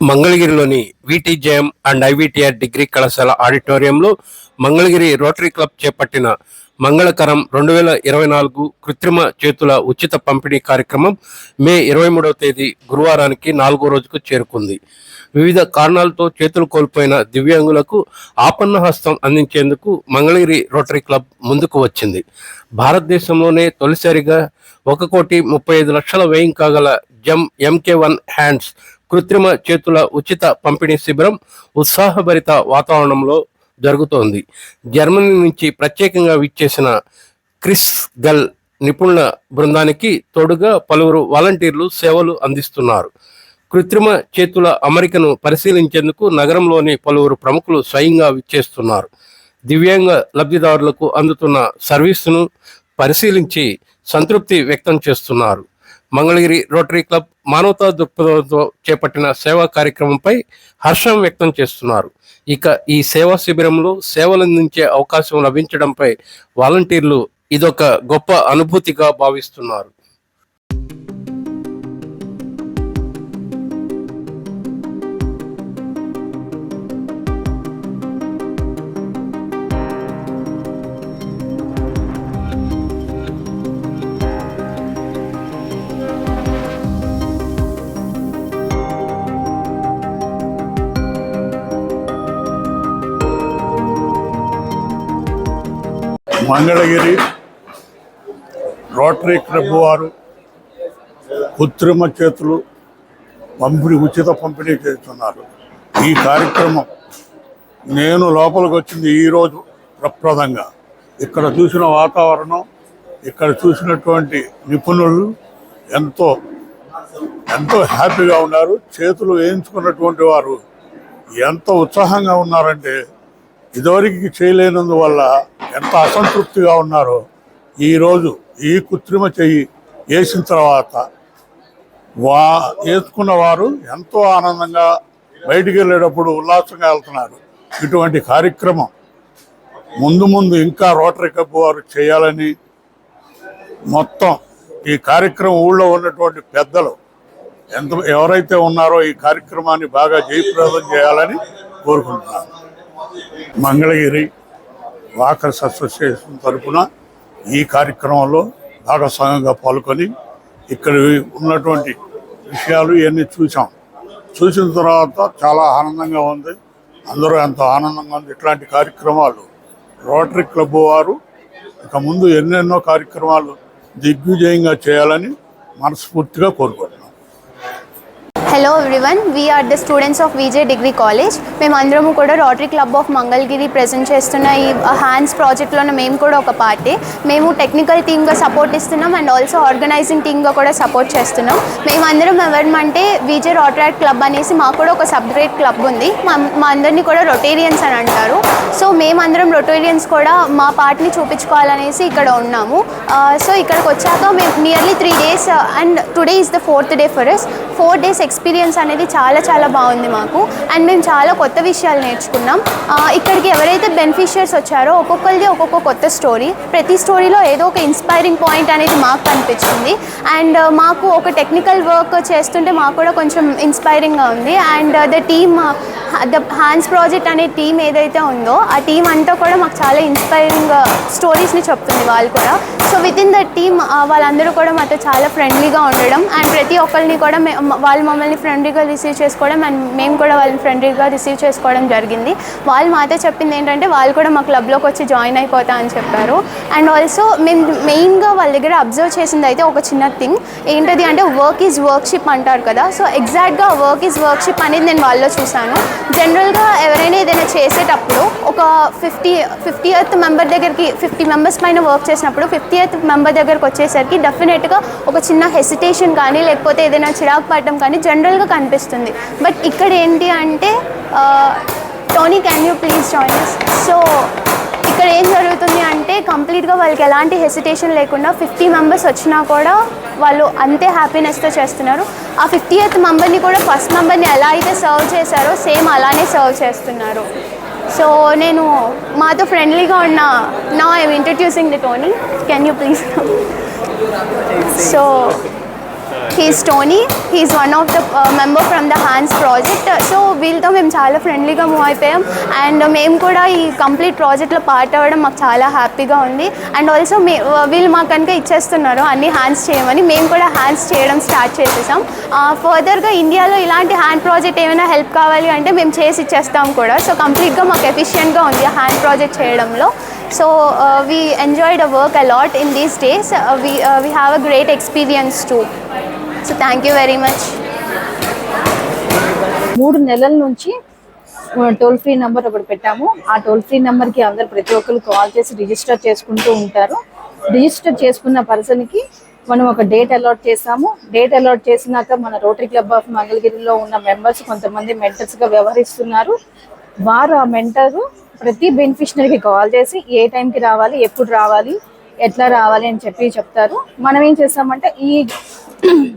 మంగళగిరిలోని విటీజేఎం and IVTR degree కళాశాల ఆడిటోరియంలో మంగళగిరి రోటరీ క్లబ్ చేపట్టిన మంగళకరం రెండు వేల ఇరవై నాలుగు కృత్రిమ చేతుల ఉచిత పంపిణీ కార్యక్రమం మే ఇరవై మూడవ తేదీ గురువారానికి నాలుగో రోజుకు చేరుకుంది. వివిధ కారణాలతో చేతులు కోల్పోయిన దివ్యాంగులకు ఆపన్న హస్తం అందించేందుకు మంగళగిరి రోటరీ క్లబ్ ముందుకు వచ్చింది. భారతదేశంలోనే తొలిసారిగా ఒక కోటి ముప్పై ఐదు లక్షల వ్యయం కాగల జమ్ ఎంకే వన్ హ్యాండ్స్ కృత్రిమ చేతుల ఉచిత పంపిణీ శిబిరం ఉత్సాహభరిత వాతావరణంలో జరుగుతోంది. జర్మనీ నుంచి ప్రత్యేకంగా విచ్చేసిన క్రిస్ గల్ నిపుణుల బృందానికి తోడుగా పలువురు వాలంటీర్లు సేవలు అందిస్తున్నారు. కృత్రిమ చేతుల అమరికను పరిశీలించేందుకు నగరంలోని పలువురు ప్రముఖులు స్వయంగా విచ్చేస్తున్నారు. దివ్యాంగ లబ్ధిదారులకు అందుతున్న సర్వీసును పరిశీలించి సంతృప్తి వ్యక్తం చేస్తున్నారు. మంగళగిరి రోటరీ క్లబ్ మానవతా దృక్పథంతో చేపట్టిన సేవా కార్యక్రమంపై హర్షం వ్యక్తం చేస్తున్నారు. ఇక ఈ సేవా శిబిరంలో సేవలందించే అవకాశం లభించడంపై వాలంటీర్లు ఇదొక గొప్ప అనుభూతిగా భావిస్తున్నారు. మంగళగిరి రోటరీ క్లబ్ వారు కృత్రిమ చేతులు పంపిణీ ఉచిత పంపిణీ చేస్తున్నారు. ఈ కార్యక్రమం నేను లోపలికి వచ్చింది ఈరోజు ప్రప్రదంగా ఇక్కడ చూసిన వాతావరణం ఇక్కడ చూసినటువంటి నిపుణులు ఎంతో ఎంతో హ్యాపీగా ఉన్నారు. చేతులు వేయించుకున్నటువంటి వారు ఎంత ఉత్సాహంగా ఉన్నారంటే ఇదివరకు చేయలేనందువల్ల ఎంత అసంతృప్తిగా ఉన్నారో ఈరోజు ఈ కృత్రిమ చెయ్యి వేసిన తర్వాత వా వేసుకున్న వారు ఎంతో ఆనందంగా బయటికి వెళ్ళేటప్పుడు ఉల్లాసంగా వెళ్తున్నారు. ఇటువంటి కార్యక్రమం ముందు ముందు ఇంకా రోటరీ క్లబ్ వారు చేయాలని మొత్తం ఈ కార్యక్రమం ఊళ్ళో ఉన్నటువంటి పెద్దలు ఎంత ఎవరైతే ఉన్నారో ఈ కార్యక్రమాన్ని బాగా జయప్రదం చేయాలని కోరుకుంటున్నాను. మంగళగిరి వాకర్స్ అసోసియేషన్ తరఫున ఈ కార్యక్రమంలో భాగస్వామ్యంగా పాల్గొని ఇక్కడ ఉన్నటువంటి విషయాలు ఇవన్నీ చూసాం చూసిన తర్వాత చాలా ఆనందంగా ఉంది. అందరూ ఎంతో ఆనందంగా ఉంది. ఇట్లాంటి కార్యక్రమాలు. రోటరీ క్లబ్ వారు ఇక ముందు ఎన్నెన్నో కార్యక్రమాలు దిగ్విజయంగా చేయాలని మనస్ఫూర్తిగా కోరుకోండి hello everyone we are the students of VJ degree college మేమందరము కూడా Rotary Club of Mangalagiri present చేస్తున్న ఈ హ్యాండ్స్ ప్రాజెక్ట్లోనే మేము కూడా ఒక పార్టీ. మేము టెక్నికల్ టీమ్గా సపోర్ట్ ఇస్తున్నాం అండ్ ఆల్సో ఆర్గనైజింగ్ టీమ్గా కూడా సపోర్ట్ చేస్తున్నాం. మేమందరం ఎవరమంటే విజే రోటరీ క్లబ్ అనేసి మాకు కూడా ఒక సపరేట్ క్లబ్ ఉంది. మా మా అందరినీ కూడా రొటేరియన్స్ అని అంటారు. సో మేమందరం రొటేరియన్స్ కూడా మా పార్ట్ని చూపించుకోవాలనేసి ఇక్కడ ఉన్నాము. సో ఇక్కడికి వచ్చాక మేము nearly three days and today is the fourth day for us four days ex experience అనేది చాలా చాలా బాగుంది మాకు. అండ్ మేము చాలా కొత్త విషయాలు నేర్చుకున్నాం. ఇక్కడికి ఎవరైతే బెనిఫిషియర్స్ వచ్చారో ఒక్కొక్కరిది ఒక్కొక్క కొత్త స్టోరీ. ప్రతి స్టోరీలో ఏదో ఒక ఇన్స్పైరింగ్ పాయింట్ అనేది మాకు కనిపించింది అండ్ మాకు ఒక టెక్నికల్ వర్క్ చేస్తుంటే మాకు కూడా కొంచెం ఇన్స్పైరింగ్గా ఉంది. And the team the hands project అనే టీం ఏదైతే ఉందో ఆ టీం అంతా కూడా మాకు చాలా ఇన్స్పైరింగ్ స్టోరీస్ని చెప్తుంది వాళ్ళు కూడా. So with in the team వాళ్ళందరూ కూడా మాతో చాలా ఫ్రెండ్లీగా ఉండడం. అండ్ ప్రతి ఒక్కరిని కూడా వాళ్ళు మమ్మల్ని ఫ్రెండ్లీగా రిసీవ్ చేసుకోవడం అండ్ మేము కూడా వాళ్ళని ఫ్రెండ్లీగా రిసీవ్ చేసుకోవడం జరిగింది. వాళ్ళు మాతో చెప్పింది ఏంటంటే వాళ్ళు కూడా మా క్లబ్లోకి వచ్చి జాయిన్ అయిపోతా అని చెప్పారు. అండ్ ఆల్సో మేము మెయిన్గా వాళ్ళ దగ్గర అబ్జర్వ్ చేసింది అయితే ఒక చిన్న థింగ్ ఏంటది అంటే వర్క్ ఈజ్ వర్క్షిప్ అంటారు కదా. సో ఎగ్జాక్ట్గా వర్క్ ఈజ్ వర్క్షిప్ అనేది నేను వాళ్ళలో చూశాను. జనరల్గా ఎవరైనా ఏదైనా చేసేటప్పుడు ఒక ఫిఫ్టీ ఫిఫ్టీ ఎయిత్ మెంబర్ దగ్గరికి ఫిఫ్టీ మెంబర్స్ పైన వర్క్ చేసినప్పుడు ఫిఫ్టీ ఎయిత్ మెంబర్ దగ్గరకు వచ్చేసరికి డెఫినెట్గా ఒక చిన్న హెసిటేషన్ కానీ లేకపోతే ఏదైనా చిరాకు పడటం కానీ జనరల్ జనరల్గా కనిపిస్తుంది. బట్ ఇక్కడ ఏంటి అంటే Tony can you please join so ఇక్కడ ఏం జరుగుతుంది అంటే కంప్లీట్గా వాళ్ళకి ఎలాంటి హెసిటేషన్ లేకుండా ఫిఫ్టీ మెంబర్స్ వచ్చినా కూడా వాళ్ళు అంతే హ్యాపీనెస్తో చేస్తున్నారు. ఆ ఫిఫ్టీ ఎయిత్ మెంబర్ని కూడా ఫస్ట్ మెంబర్ని ఎలా అయితే సర్వ్ చేశారో సేమ్ అలానే సర్వ్ చేస్తున్నారు. సో నేను మాతో ఫ్రెండ్లీగా ఉన్న నా I'm introducing the Tony can you please so he's Tony he's one of the member from the hands project so వీళ్ళతో మేము చాలా ఫ్రెండ్లీగా మూవ్ అయిపోయాం. అండ్ uh, మేము కూడా ఈ కంప్లీట్ ప్రాజెక్ట్లో పార్ట్ అవ్వడం మాకు చాలా హ్యాపీగా ఉంది. అండ్ ఆల్సో మే uh, వీళ్ళు మాకు కనుక ఇచ్చేస్తున్నారు అన్ని హ్యాండ్స్ చేయమని మేము కూడా హ్యాండ్స్ చేయడం స్టార్ట్ చేసేసాం. Uh, ఫర్దర్గా ఇండియాలో ఇలాంటి హ్యాండ్ ప్రాజెక్ట్ ఏమైనా హెల్ప్ కావాలి అంటే మేము చేసి ఇచ్చేస్తాం కూడా. సో కంప్లీట్గా మాకు ఎఫిషియెంట్గా ఉంది హ్యాండ్ ప్రాజెక్ట్ చేయడంలో. So we enjoyed a work a lot in these days we we have a great experience too so thank you very much మూడు నెలల నుంచి టోల్ ఫ్రీ నెంబర్ ఒకటి పెట్టాము. ఆ టోల్ ఫ్రీ నెంబర్కి అందరు ప్రతి ఒక్కరు కాల్ చేసి రిజిస్టర్ చేసుకుంటూ ఉంటారు. రిజిస్టర్ చేసుకున్న పర్సన్కి మనం ఒక డేట్ అలాట్ చేసాము. డేట్ అలాట్ చేసినాక మన రోటరీ క్లబ్ ఆఫ్ మంగళగిరిలో ఉన్న మెంబర్స్ కొంతమంది మెంటర్స్గా వ్యవహరిస్తున్నారు. వారు ఆ మెంటరు ప్రతి బెనిఫిషనరీకి కాల్ చేసి ఏ టైంకి రావాలి ఎప్పుడు రావాలి ఎట్లా రావాలి అని చెప్పి చెప్తారు. మనం ఏం చేస్తామంటే ఈ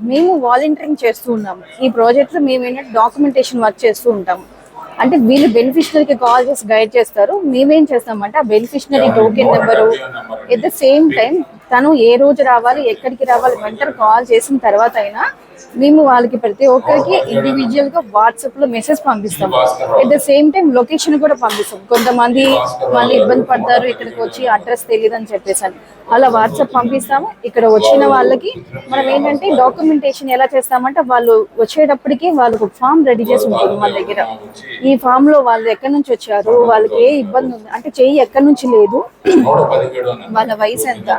మేము వాలంటీరింగ్ చేస్తూ ఉన్నాము ఈ ప్రాజెక్ట్లో మేము ఏంటంటే డాక్యుమెంటేషన్ వర్క్ చేస్తూ ఉంటాము అంటే వీళ్ళు బెనిఫిషనరీకి కాల్ చేసి గైడ్ చేస్తారు. మేమేం చేస్తామంటే ఆ beneficiary token number at the same time తను ఏ రోజు రావాలి ఎక్కడికి రావాలి వెంటనే కాల్ చేసిన తర్వాత అయినా మేము వాళ్ళకి ప్రతి ఒక్కరికి ఇండివిజువల్గా వాట్సాప్లో మెసేజ్ పంపిస్తాం. At the same time location కూడా పంపిస్తాం. కొంతమంది మళ్ళీ ఇబ్బంది పడతారు ఇక్కడికి వచ్చి అడ్రస్ తెలియదు అని చెప్పేసి. అలా వాట్సాప్ పంపిస్తాము. ఇక్కడ వచ్చిన వాళ్ళకి మనం ఏంటంటే డాక్యుమెంటేషన్ ఎలా చేస్తామంటే వాళ్ళు వచ్చేటప్పటికి వాళ్ళకు ఫామ్ రెడీ చేసి ఉంటుంది మన దగ్గర. ఈ ఫామ్లో వాళ్ళు ఎక్కడి నుంచి వచ్చారు వాళ్ళకి ఏ ఇబ్బంది ఉంది? అంటే చెయ్యి ఎక్కడి నుంచి లేదు. వాళ్ళ వయసు ఎంత?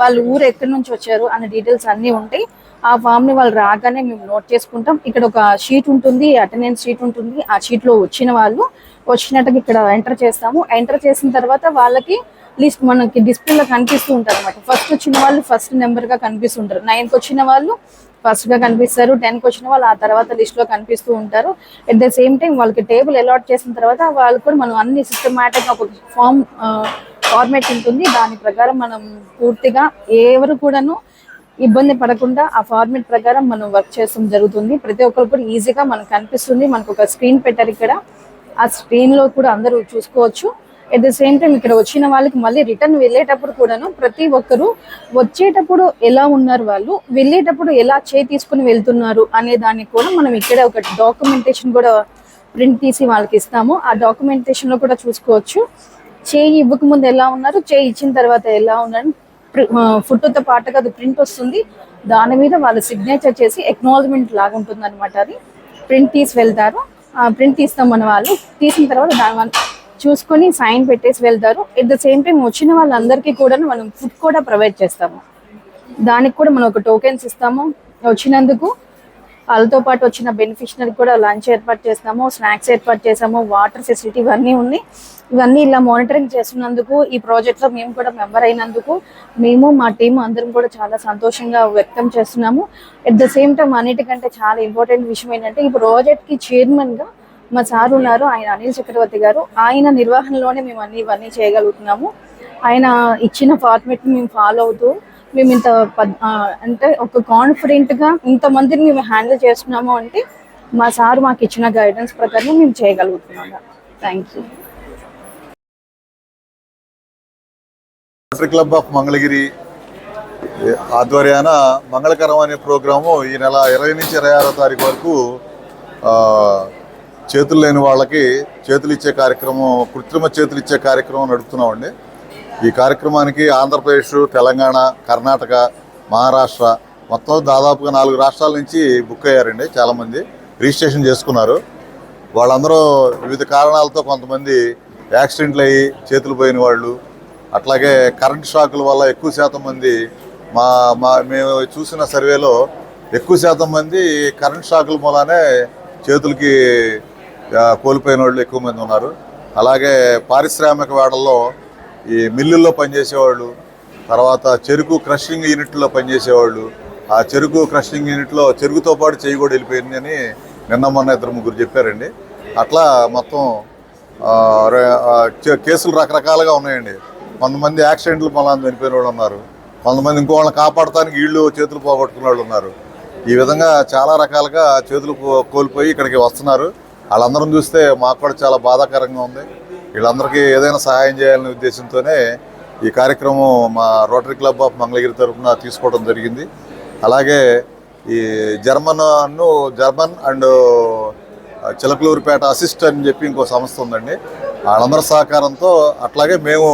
వాళ్ళు ఊరు ఎక్కడి నుంచి వచ్చారు అనే డీటెయిల్స్ అన్నీ ఉంటాయి. ఆ ఫామ్ని వాళ్ళు రాగానే మేము నోట్ చేసుకుంటాం. ఇక్కడ ఒక షీట్ ఉంటుంది అటెండెన్స్ షీట్ ఉంటుంది. ఆ షీట్లో వచ్చిన వాళ్ళు వచ్చినట్టుగా ఇక్కడ ఎంటర్ చేస్తాము. ఎంటర్ చేసిన తర్వాత వాళ్ళకి లిస్ట్ మనకి డిస్ప్లేలో కనిపిస్తూ ఉంటారు అనమాట ఫస్ట్ వచ్చిన వాళ్ళు ఫస్ట్ నెంబర్గా కనిపిస్తుంటారు నైన్కి వచ్చిన వాళ్ళు ఫస్ట్గా కనిపిస్తారు. టెన్కి వచ్చిన వాళ్ళు ఆ తర్వాత లిస్ట్లో కనిపిస్తూ ఉంటారు. అట్ ద సేమ్ టైం వాళ్ళకి టేబుల్ అలాట్ చేసిన తర్వాత వాళ్ళు కూడా మనం అన్ని సిస్టమేటిక్ ఒక ఫామ్ ఫార్మేట్ ఉంటుంది. దాని ప్రకారం మనం పూర్తిగా ఎవరు కూడాను ఇబ్బంది పడకుండా ఆ ఫార్మేట్ ప్రకారం మనం వర్క్ చేయడం జరుగుతుంది. ప్రతి ఒక్కరు కూడా ఈజీగా మనకు కనిపిస్తుంది మనకు ఒక స్క్రీన్ పెట్టారు ఇక్కడ. ఆ స్క్రీన్లో కూడా అందరూ చూసుకోవచ్చు. ఎట్ ద సేమ్ టైం ఇక్కడ వచ్చిన వాళ్ళకి మళ్ళీ రిటర్న్ వెళ్ళేటప్పుడు కూడాను ప్రతి ఒక్కరు వచ్చేటప్పుడు ఎలా ఉన్నారు వాళ్ళు వెళ్ళేటప్పుడు ఎలా చే తీసుకుని వెళ్తున్నారు అనే దానికి కూడా మనం ఇక్కడ ఒక డాక్యుమెంటేషన్ కూడా ప్రింట్ తీసి వాళ్ళకి ఇస్తాము. ఆ డాక్యుమెంటేషన్లో కూడా చూసుకోవచ్చు. చేయి ఇవ్వక ముందు ఎలా ఉన్నారు? చేయి ఇచ్చిన తర్వాత ఎలా ఉన్నారు ఫోటోతో పాటుగా అది ప్రింట్ వస్తుంది. దాని మీద వాళ్ళు సిగ్నేచర్ చేసి ఎక్నాలజ్మెంట్ లాగా ఉంటుంది అనమాట అది. ప్రింట్ తీసి వెళ్తారు. ఆ ప్రింట్ తీస్తాం మన వాళ్ళు. తీసిన తర్వాత దాని వల్ల చూసుకొని సైన్ పెట్టేసి వెళ్తారు. ఎట్ ద సేమ్ టైం వచ్చిన వాళ్ళందరికీ కూడా మనం ఫుడ్ కూడా ప్రొవైడ్ చేస్తాము. దానికి కూడా మనం ఒక టోకెన్స్ ఇస్తాము. వచ్చినందుకు వాళ్ళతో పాటు వచ్చిన బెనిఫిషనరీ కూడా లంచ్ ఏర్పాటు చేసినాము స్నాక్స్ ఏర్పాటు చేసాము వాటర్ ఫెసిలిటీ ఇవన్నీ ఉన్నాయి. ఇవన్నీ ఇలా మానిటరింగ్ చేస్తున్నందుకు ఈ ప్రాజెక్ట్లో మేము కూడా మెంబర్ అయినందుకు మేము మా టీం అందరం కూడా చాలా సంతోషంగా వ్యక్తం చేస్తున్నాము. ఎట్ ద సేమ్ టైం అన్నిటికంటే చాలా ఇంపార్టెంట్ విషయం ఏంటంటే ఈ ప్రాజెక్ట్కి మా సార్ ఉన్నారు ఆయన అనిల్ చక్రవర్తి గారు. ఆయన నిర్వహణలోనే మేము అన్ని ఇవన్నీ చేయగలుగుతున్నాము. ఆయన ఇచ్చిన ఫార్మేట్ని మేము ఫాలో అవుతూ మేము ఇంత పద్- అంటే ఒక కాన్ఫిడెంట్గా ఇంతమందిని మేము హ్యాండిల్ చేస్తున్నాము అంటే మా సార్ మాకు ఇచ్చిన గైడెన్స్ ప్రకారం మేము చేయగలుగుతున్నాం thank you Rotary Club of Mangalagiri ఆధ్వర్యాన మంగళకరం అనే ప్రోగ్రాము ఈ నెల ఇరవై నుంచి ఇరవై ఆరో తారీఖు వరకు చేతులు లేని వాళ్ళకి చేతులు ఇచ్చే కార్యక్రమం కృత్రిమ చేతులు ఇచ్చే కార్యక్రమం నడుపుతున్నామండి. ఈ కార్యక్రమానికి ఆంధ్రప్రదేశ్ తెలంగాణ కర్ణాటక మహారాష్ట్ర మొత్తం దాదాపుగా నాలుగు రాష్ట్రాల నుంచి బుక్ అయ్యారండి చాలామంది. రిజిస్ట్రేషన్ చేసుకున్నారు. వాళ్ళందరూ వివిధ కారణాలతో కొంతమంది యాక్సిడెంట్లు అయ్యి చేతులు పోయిన వాళ్ళు అట్లాగే కరెంట్ షాకుల వల్ల ఎక్కువ శాతం మంది మా మా మేము చూసిన సర్వేలో ఎక్కువ శాతం మంది కరెంట్ షాకుల మూలానే చేతులకి కోల్పోయిన వాళ్ళు ఎక్కువ మంది ఉన్నారు. అలాగే పారిశ్రామిక వేడల్లో ఈ మిల్లుల్లో పనిచేసేవాళ్ళు తర్వాత చెరుకు క్రషింగ్ యూనిట్లో పనిచేసేవాళ్ళు ఆ చెరుకు క్రషింగ్ యూనిట్లో చెరుకుతో పాటు చేయి కూడా వెళ్ళిపోయింది అని నిన్న మొన్న ఇద్దరు ముగ్గురు చెప్పారండి. అట్లా మొత్తం కేసులు రకరకాలుగా ఉన్నాయండి. కొంతమంది యాక్సిడెంట్లు మళ్ళీ చనిపోయిన వాళ్ళు ఉన్నారు. కొంతమంది ఇంకో వాళ్ళని కాపాడటానికి వీళ్ళు చేతులు పోగొట్టుకున్న వాళ్ళు ఉన్నారు. ఈ విధంగా చాలా రకాలుగా చేతులు కోల్పోయి ఇక్కడికి వస్తున్నారు. వాళ్ళందరం చూస్తే మాకు కూడా చాలా బాధాకరంగా ఉంది. వీళ్ళందరికీ ఏదైనా సహాయం చేయాలనే ఉద్దేశంతోనే ఈ కార్యక్రమం మా రోటరీ క్లబ్ ఆఫ్ మంగళగిరి తరఫున తీసుకోవడం జరిగింది. అలాగే ఈ జర్మన్ను జర్మన్ అండ్ చిలకలూరుపేట అసిస్ట్ అని చెప్పి ఇంకో సంస్థ ఉందండి. వాళ్ళందరి సహకారంతో అట్లాగే మేము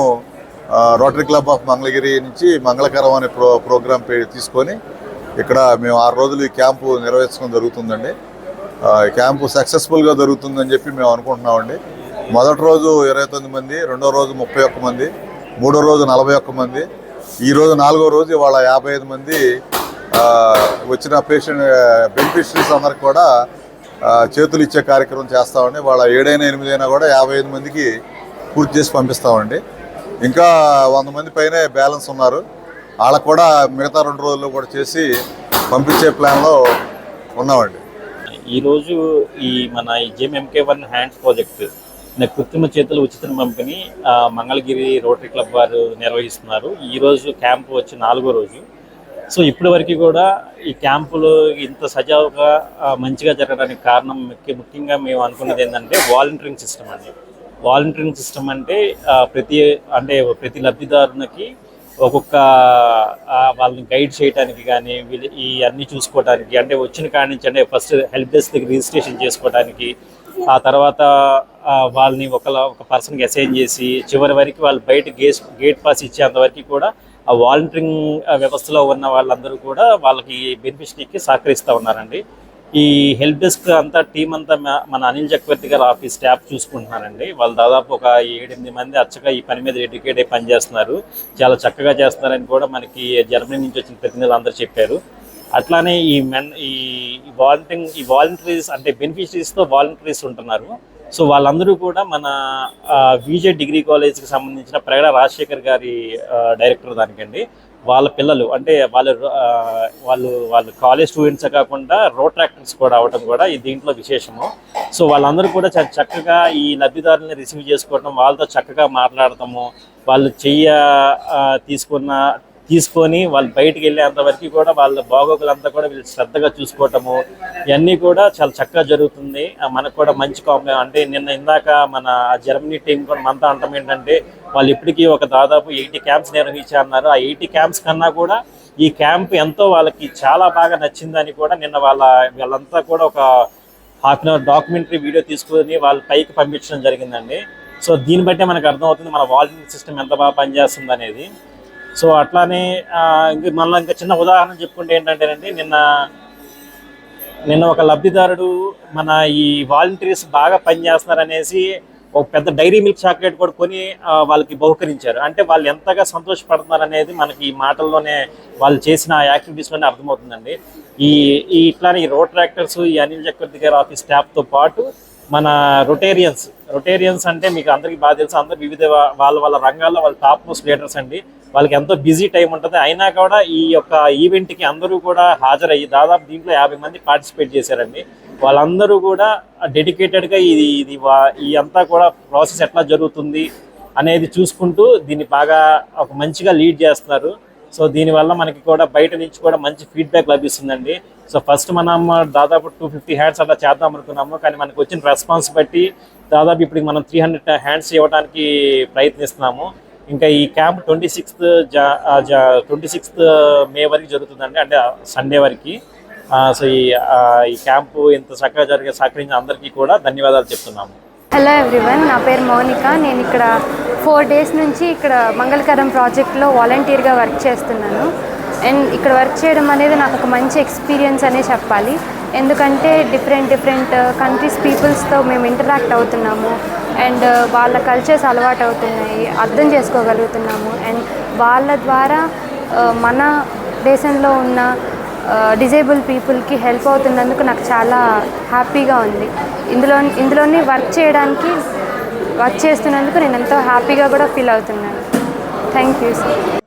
రోటరీ క్లబ్ ఆఫ్ మంగళగిరి నుంచి మంగళకరం అనే ప్రో ప్రోగ్రామ్ తీసుకొని ఇక్కడ మేము ఆరు రోజులు ఈ క్యాంపు నిర్వహించడం జరుగుతుందండి. ఈ క్యాంపు సక్సెస్ఫుల్గా జరుగుతుందని చెప్పి మేము అనుకుంటున్నామండి. మొదటి రోజు ఇరవై తొమ్మిది మంది రెండో రోజు ముప్పై ఒక్క మంది మూడో రోజు నలభై ఒక్క మంది. ఈ రోజు నాలుగో రోజు ఇవాళ యాభై ఐదు మంది వచ్చిన పేషెంట్ బెనిఫిషరీస్ అందరికి కూడా చేతులు ఇచ్చే కార్యక్రమం చేస్తామండి వాళ్ళ ఏడైనా ఎనిమిదైనా కూడా యాభై ఐదు మందికి పూర్తి చేసి పంపిస్తామండి ఇంకా వంద మంది పైనే బ్యాలెన్స్ ఉన్నారు. వాళ్ళకు కూడా మిగతా రెండు రోజుల్లో కూడా చేసి పంపించే ప్లాన్లో ఉన్నామండి. ఈరోజు ఈ మన ఈ వన్ హ్యాండ్స్ ప్రాజెక్ట్ కృత్రిమ చేతుల ఉచిత పంపిణీ మంగళగిరి రోటరీ క్లబ్ వారు నిర్వహిస్తున్నారు. ఈ రోజు క్యాంప్ వచ్చి నాలుగో రోజు. సో ఇప్పటి వరకు కూడా ఈ క్యాంపులు ఇంత సజావుగా మంచిగా జరగడానికి కారణం ముఖ్య ముఖ్యంగా మేము అనుకున్నది ఏంటంటే వాలంటీరింగ్ సిస్టమ్ అండి. వాలంటీరింగ్ సిస్టమ్ అంటే ప్రతి అంటే ప్రతి లబ్ధిదారునికి ఒక్కొక్క వాళ్ళని గైడ్ చేయడానికి కానీ వీళ్ళు ఈ అన్ని చూసుకోవడానికి అంటే వచ్చిన కాడి నుంచి అంటే ఫస్ట్ హెల్ప్ డెస్క్ దగ్గర రిజిస్ట్రేషన్ చేసుకోవడానికి ఆ తర్వాత వాళ్ళని ఒక ఒక పర్సన్కి అసైన్ చేసి చివరి వరకు వాళ్ళు బయట గేట్ గేట్ పాస్ ఇచ్చేంత వరకు కూడా ఆ వాలంటీరింగ్ వ్యవస్థలో ఉన్న వాళ్ళందరూ కూడా వాళ్ళకి బెనిఫిషరీకి సహకరిస్తూ ఉన్నారండి. ఈ హెల్ప్ డెస్క్ అంతా టీం అంతా మన అనిల్ చక్రవర్తి గారు ఆఫీస్ స్టాఫ్ చూసుకుంటున్నారండి. వాళ్ళు దాదాపు ఒక ఏడెనిమిది మంది అచ్చగా ఈ పని మీద ఎడ్యుకేట్ అయి పనిచేస్తున్నారు. చాలా చక్కగా చేస్తున్నారని కూడా మనకి జర్మనీ నుంచి వచ్చిన ప్రతినిధులు అందరూ చెప్పారు. అట్లానే ఈ మెన్ ఈ వాలంటీరింగ్ ఈ వాలంటీరీస్ అంటే బెనిఫిషరీస్తో వాలంటీరీస్ ఉంటున్నారు. సో వాళ్ళందరూ కూడా మన విజే డిగ్రీ కాలేజ్కి సంబంధించిన ప్రగడ రాజశేఖర్ గారి డైరెక్టర్ దానికండి. వాళ్ళ పిల్లలు అంటే వాళ్ళు వాళ్ళు వాళ్ళు కాలేజ్ స్టూడెంట్సే కాకుండా రోడ్ ట్రాక్టర్స్ కూడా అవడం కూడా ఈ దీంట్లో విశేషము. సో వాళ్ళందరూ కూడా చాలా చక్కగా ఈ లబ్ధిదారుల్ని రిసీవ్ చేసుకోవడం వాళ్ళతో చక్కగా మాట్లాడటము వాళ్ళు చెయ్య తీసుకున్న తీసుకొని వాళ్ళు బయటికి వెళ్ళేంత వరకు కూడా వాళ్ళ బాగోగులంతా కూడా వీళ్ళు శ్రద్ధగా చూసుకోవటము ఇవన్నీ కూడా చాలా చక్కగా జరుగుతుంది. మనకు కూడా మంచి కాంప్లే అంటే నిన్న ఇందాక మన జర్మనీ టీం కూడా మనతో అంటాం ఏంటంటే వాళ్ళు ఇప్పటికీ ఒక దాదాపు ఎయిటీ క్యాంప్స్ నిర్వహించారన్నారు. ఆ ఎయిటీ క్యాంప్స్ కన్నా కూడా ఈ క్యాంప్ ఎంతో వాళ్ళకి చాలా బాగా నచ్చిందని కూడా నిన్న వాళ్ళ వీళ్ళంతా కూడా ఒక half an hour documentary video తీసుకొని వాళ్ళ పైకి పంపించడం జరిగిందండి. సో దీన్ని బట్టే మనకు అర్థమవుతుంది మన వాలంటీర్ సిస్టమ్ ఎంత బాగా పనిచేస్తుంది అనేది సో అట్లానే మళ్ళీ ఇంకా చిన్న ఉదాహరణ చెప్పుకుంటే ఏంటంటేనండి నిన్న నిన్న ఒక లబ్ధిదారుడు మన ఈ వాలంటీర్స్ బాగా పనిచేస్తున్నారనేసి ఒక పెద్ద డైరీ మిల్క్ చాక్లెట్ కూడా కొని వాళ్ళకి బహుకరించారు. అంటే వాళ్ళు ఎంతగా సంతోషపడుతున్నారు అనేది మనకి ఈ మాటల్లోనే వాళ్ళు చేసిన యాక్టివిటీస్లోనే అర్థమవుతుందండి. ఈ ఈ ఇట్లానే ఈ రోడ్ ట్రాక్టర్స్ ఈ అనిల్ చక్రవర్తి గారి ఆఫీస్ స్టాఫ్తో పాటు మన రొటేరియన్స్ రొటేరియన్స్ అంటే మీకు అందరికీ బాగా తెలుసు అందరు వివిధ వాళ్ళ వాళ్ళ రంగాల్లో వాళ్ళ టాప్ మోస్ట్ లీడర్స్ అండి. వాళ్ళకి ఎంతో బిజీ టైం ఉంటుంది. అయినా కూడా ఈ యొక్క ఈవెంట్కి అందరూ కూడా హాజరయ్యి దాదాపు దీంట్లో యాభై మంది పార్టిసిపేట్ చేశారండి. వాళ్ళందరూ కూడా డెడికేటెడ్గా ఇది ఇది వా- ఈ అంతా కూడా ప్రాసెస్ ఎట్లా జరుగుతుంది అనేది చూసుకుంటూ దీన్ని బాగా ఒక మంచిగా లీడ్ చేస్తున్నారు. సో దీనివల్ల మనకి కూడా బయట నుంచి కూడా మంచి ఫీడ్బ్యాక్ లభిస్తుందండి. సో ఫస్ట్ మనం దాదాపు టూ ఫిఫ్టీ హ్యాండ్స్ అట్లా చేద్దాం అనుకున్నాము. కానీ మనకు వచ్చిన రెస్పాన్స్ బట్టి దాదాపు ఇప్పుడు మనం త్రీ హండ్రెడ్ హ్యాండ్స్ ఇవ్వడానికి ప్రయత్నిస్తున్నాము. ఇంకా ఈ క్యాంప్ ట్వంటీ సిక్స్త్ జా ట్వంటీ సిక్స్త్ మే వరకు జరుగుతుందండి. అంటే సండే వరకు. సో ఈ ఈ క్యాంపు ఇంత చక్కగా జరిగే సహకరించిన అందరికీ కూడా ధన్యవాదాలు చెప్తున్నాము. హలో ఎవ్రీవన్ నా పేరు మౌనిక. నేను ఇక్కడ ఫోర్ డేస్ నుంచి ఇక్కడ మంగళకరం ప్రాజెక్ట్లో వాలంటీర్గా వర్క్ చేస్తున్నాను. అండ్ ఇక్కడ వర్క్ చేయడం అనేది నాకు ఒక మంచి ఎక్స్పీరియన్స్ అనే చెప్పాలి. ఎందుకంటే డిఫరెంట్ డిఫరెంట్ కంట్రీస్ పీపుల్స్తో మేము ఇంటరాక్ట్ అవుతున్నాము. అండ్ uh, వాళ్ళ కల్చర్స్ అలవాటు అవుతున్నాయి అర్థం చేసుకోగలుగుతున్నాము. అండ్ వాళ్ళ ద్వారా uh, మన దేశంలో ఉన్న డిజేబుల్ పీపుల్కి హెల్ప్ అవుతున్నందుకు నాకు చాలా హ్యాపీగా ఉంది. ఇందులో ఇందులోని వర్క్ చేయడానికి వర్క్ చేస్తున్నందుకు నేను ఎంతో హ్యాపీగా కూడా ఫీల్ అవుతున్నాను. Thank you sir